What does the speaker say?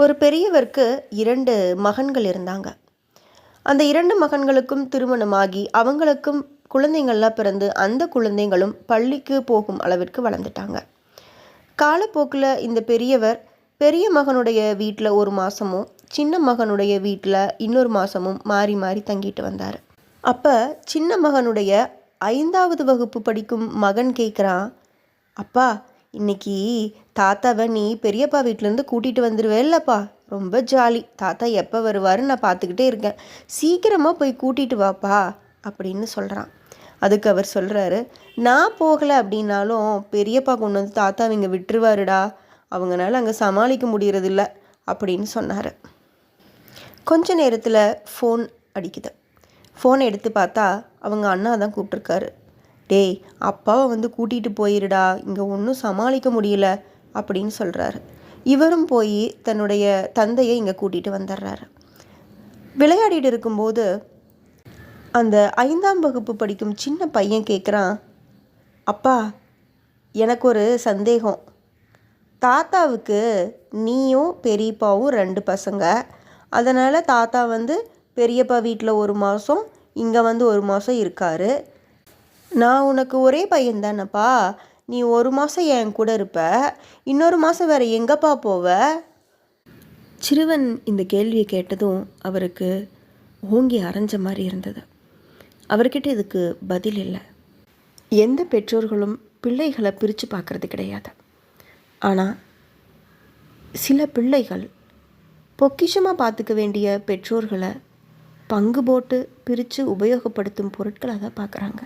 ஒரு பெரியவருக்கு இரண்டு மகன்கள் இருந்தாங்க. அந்த இரண்டு மகன்களுக்கும் திருமணமாகி அவங்களுக்கும் குழந்தைங்கள்லாம் பிறந்து அந்த குழந்தைங்களும் பள்ளிக்கு போகும் அளவிற்கு வளர்ந்துட்டாங்க. காலப்போக்கில் இந்த பெரியவர் பெரிய மகனுடைய வீட்டில் ஒரு மாதமும் சின்ன மகனுடைய வீட்டில் இன்னொரு மாதமும் மாறி மாறி தங்கிட்டு வந்தார். அப்போ சின்ன மகனுடைய ஐந்தாவது வகுப்பு படிக்கும் மகன் கேட்குறான் அப்பா இன்னைக்கு தாத்தாவை நீ பெரியப்பா வீட்டிலேருந்து கூட்டிகிட்டு வந்துடுவேல்லப்பா ரொம்ப ஜாலி. தாத்தா எப்போ வருவாருன்னு நான் பார்த்துக்கிட்டே இருக்கேன். சீக்கிரமாக போய் கூட்டிகிட்டு வாப்பா அப்படின்னு சொல்கிறான் அதுக்கு அவர் சொல்கிறாரு நான் போகலை அப்படின்னாலும் பெரியப்பா கொண்டு வந்து தாத்தா இங்கே விட்டுருவாருடா. அவங்களால அங்கே சமாளிக்க முடியறதில்ல. அப்படின்னு சொன்னார். கொஞ்ச நேரத்தில் ஃபோன் அடிக்குது. ஃபோன் எடுத்து பார்த்தா அவங்க அண்ணா தான் கூப்பிட்ருக்காரு டேய் அப்பாவை வந்து கூட்டிகிட்டு போயிருடா இங்கே ஒன்றும் சமாளிக்க முடியல அப்படின்னு சொல்கிறாரு இவரும் போய் தன்னுடைய தந்தையை இங்கே கூட்டிகிட்டு வந்துடுறாரு. விளையாடிட்டு இருக்கும்போது அந்த ஐந்தாம் வகுப்பு படிக்கும் சின்ன பையன் கேட்குறான் அப்பா எனக்கு ஒரு சந்தேகம். தாத்தாவுக்கு நீயும் பெரியப்பாவும் ரெண்டு பசங்க. அதனால் தாத்தா வந்து பெரியப்பா வீட்டில் ஒரு மாதம் இங்கே வந்து ஒரு மாதம் இருக்கார். நான் உனக்கு ஒரே பையன் தானப்பா நீ ஒரு மாதம் என் கூட இருப்ப. இன்னொரு மாதம் வேறு எங்கப்பா போவ? சிறுவன் இந்த கேள்வியை கேட்டதும் அவருக்கு ஓங்கி அரைஞ்ச மாதிரி இருந்தது. அவர்கிட்ட இதுக்கு பதில் இல்லை. எந்த பெற்றோர்களும் பிள்ளைகளை பிரித்து பார்க்குறது கிடையாது. ஆனால் சில பிள்ளைகள் பொக்கிஷமாக பார்த்துக்க வேண்டிய பெற்றோர்களை பங்கு போட்டு பிரித்து உபயோகப்படுத்தும் பொருட்களை தான் பார்க்குறாங்க.